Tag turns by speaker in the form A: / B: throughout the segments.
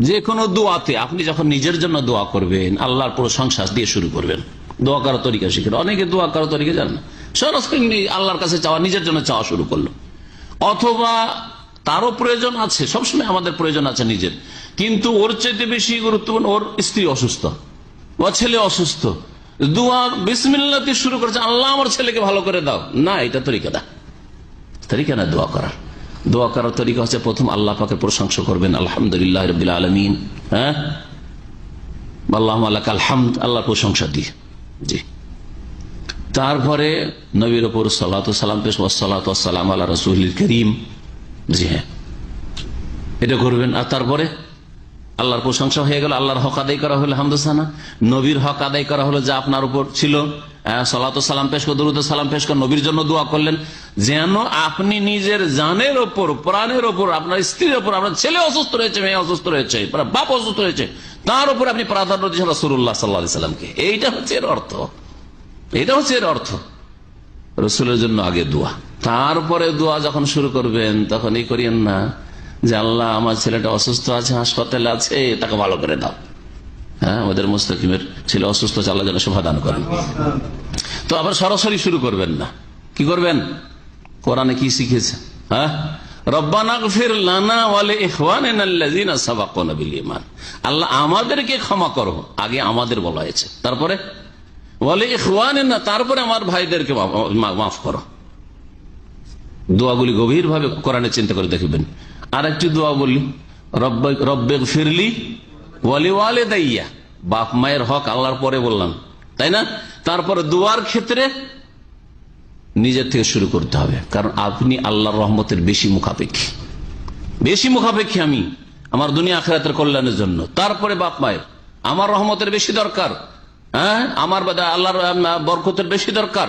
A: যে কোনো দোয়াতে আপনি যখন নিজের জন্য দোয়া করবেন, আল্লাহর প্রশংসা দিয়ে শুরু করবেন। দোয়া করার তরিকা শিখেন অনেকে দোয়া করার তরিকা জান না। সরাসরি আল্লাহর কাছে চাওয়া, নিজের জন্য চাওয়া শুরু করল। অথবা তারও প্রয়োজন আছে, সবসময় আমাদের প্রয়োজন আছে নিজের। কিন্তু ওর চাইতে বেশি গুরুত্বপূর্ণ, ওর স্ত্রী অসুস্থ ও ছেলে অসুস্থ। দোয়া বিসমিল্লাতে শুরু করেছে, আল্লাহ আমার ছেলেকে ভালো করে দাও। না, এটা তরিকা দা তরিকা না দোয়া করার। দোয়া করার তরিকা হচ্ছে প্রথম আল্লাহ পাকে প্রশংসা করবেন, আলহামদুলিল্লাহ রবিল আলমিন। হ্যাঁ? আল্লাহ আল্লাহ আলহামদ আল্লাহ প্রশংসা দিয়ে। জি। তারপরে নবীর ওপর সালাত সালাম পেশ সালাত সালাম আল্লাহ রসুল করিম। জি হ্যাঁ। এটা করবেন। আর তারপরে আল্লাহর প্রশংসা হয়ে গেল, আল্লাহর হক আদায় করা হলো, হামদুসানা। নবীর হক আদায় করা হলো, যা আপনার উপর ছিল। সালাত সালাম পেশ করে, দরুদ সালাম পেশ করে, নবীর জন্য দোয়া করলেন। যেন আপনি নিজের জানের ওপর, প্রাণের ওপর, আপনার স্ত্রীর ওপর, আপনার ছেলে অসুস্থ রয়েছে, মেয়ে অসুস্থ রয়েছে বাপ অসুস্থ রয়েছে, তার উপর আপনি প্রাধান্য দিচ্ছেন রসুল্লাহ সাল্লাহ সাল্লামকে। এইটা হচ্ছে এর অর্থ। এটা হচ্ছে এর অর্থ। রসুলের জন্য আগে দোয়া। তারপরে দোয়া যখন শুরু করবেন তখন এই করিয়েন না যে, আল্লাহ, আমার ছেলেটা অসুস্থ আছে, হাসপাতালে আছে, তাকে ভালো করে দাও। হ্যাঁ আমাদের মুস্তাকিমের ছেলে অসুস্থ আছে, আল্লাহ যেন শোভা দান করেন। তো আবার সরাসরি শুরু করবেন না। কি করবেন? কোরআনে কি শিখেছে? হ্যাঁ? আল্লাহ আমাদেরকে ক্ষমা করো। আগে আমাদের বলা হয়েছে। তারপরে? বলে ইখওয়ান না তারপরে আমার ভাইদেরকে মাফ করো। দোয়াগুলি গভীর ভাবে কোরআনে চিন্তা করে দেখবেন। আর একটি দোয়া বলি, রব্বে ফিরলি ওয়ালি ওয়ালে দাইয়া বাপ মায়ের হক আল্লাহর পরে বললাম। তাই না? তারপরে দোয়ার ক্ষেত্রে নিজের থেকে শুরু করতে হবে। কারণ আপনি আল্লাহর রহমতের বেশি মুখাপেক্ষী। বেশি মুখাপেক্ষী আমি আমার দুনিয়া আখেরাতের কল্যাণের জন্য। তারপরে বাপ মায়ের। আমার রহমতের বেশি দরকার। হ্যাঁ? আমার আল্লাহর বরকতের বেশি দরকার।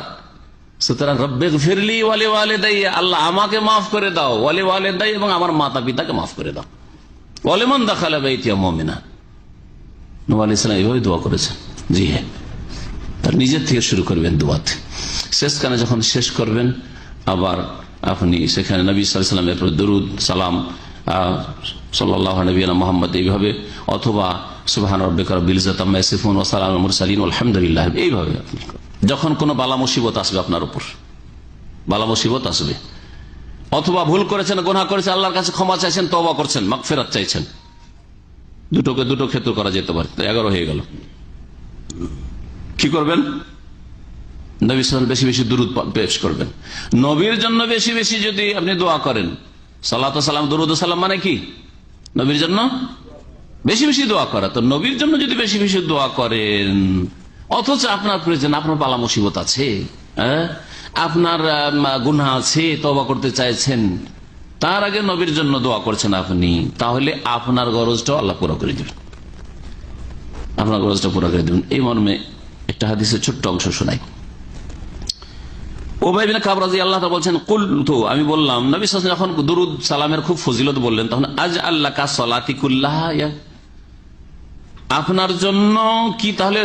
A: সুতরাং রব্বে ফিরলি ওয়ালে ওয়ালে দাই আল্লাহ আমাকে মাফ করে দাও। ওয়ালে ওয়ালে দাই এবং আমার মাতা পিতাকে মাফ করে দাও। ওয়ালেমন দেখালে বাইতিয়া মমিনা। নোয়াল ইসলাম এইভাবে দোয়া করেছেন। জি হ্যাঁ। তার নিজের থেকে শুরু করবেন দোয়াতে। শেষখানে যখন শেষ করবেন, আবার আপনি সেখানে নবী সাল্লামের দরুদ, সালাম সাল্লাহ নবীনা মোহাম্মদ এইভাবে, অথবা সুবাহান রব্বিকার বিলজাতামিফুন ওসালাম মুরসালিন, আলহামদুলিল্লাহ, এইভাবে আপনি যখন কোনো বালা মুসিবত আসবে আপনার উপর, বালা মুসিবত আসবে। অথবা ভুল করেছেন গোনা করেছেন, আল্লাহর কাছে ক্ষমা চাইছেন তবা করছেন মাক ফেরাত চাইছেন। দুটোকে দুটো ক্ষেত্র করা যেতে পারে, এগারো হয়ে গেল। কি করবেন? নবী বেশি বেশি দূরত পেশ করবেন। নবীর জন্য বেশি বেশি যদি আপনি দোয়া করেন, সালাত সালাম, দরুদ সালাম মানে কি? নবীর জন্য বেশি বেশি দোয়া করা। তো নবীর জন্য যদি বেশি বেশি দোয়া করেন, অথচ আপনার প্রয়োজন, আপনার পালা মুসিবত আছে হ্যাঁ? আপনার গুনা আছে তবা করতে চাইছেন, তার আগে নবীর জন্য দোয়া করছেন আপনি, তাহলে আপনার গরজটাও আল্লাহ পুরো করে দেবেন। আপনার গরজটা পুরো করে দেবেন। এই মর্মে একটা হাদিসের ছোট্ট অংশ শোনাই ওবাইবিন কাবরাজি আল্লাহ বলছেন কুল তো আমি বললাম, নবী যখন দুরুদ সালামের খুব ফজিলত বললেন, তখন আজ আল্লাহ কা সলাতিকুল্লাহ আপনার জন্য কি তাহলে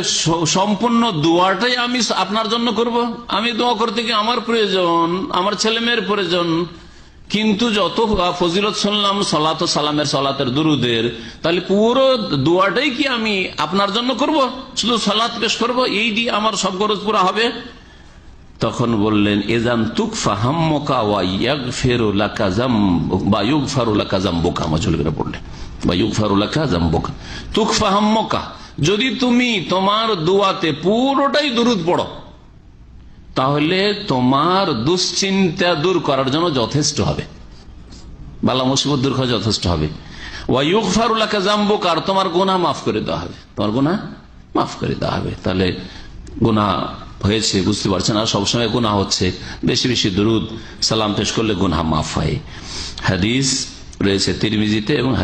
A: সম্পূর্ণ দোয়াটাই আমি আপনার জন্য করব? আমি দোয়া করতে গিয়ে আমার প্রয়োজন, আমার ছেলে মেয়ের প্রয়োজন কিন্তু যত ফজিলত শুনলাম সলাত সালামের সলাতের দুরুদের, তাহলে পুরো দোয়াটাই কি আমি আপনার জন্য করব? শুধু সলাৎ পেশ করব? এই দিয়ে আমার সব গরজ পুরা হবে? তখন বললেন, এজান তুক ফাহাম্মকা যদি তুমি তোমার দুয়াতে পুরোটাই দুরুদ পড়ো তাহলে তোমার দুশ্চিন্তা দূর করার জন্য যথেষ্ট হবে। বালা মুসিবত দূর করা যথেষ্ট হবে। ওয়াইউগ ফারুলাকা জাম্বোকা আর তোমার গোনা মাফ করে দেওয়া হবে। তোমার গোনা মাফ করে দেওয়া হবে। তাহলে গোনা হয়েছে, বুঝতে পারছেন? আর সবসময় গুনা হচ্ছে। বেশি বেশি দরুদ, সালাম পেশ করলে গুনা মাফ হয়। হাদিস রয়েছে তিরমিজিতে এবং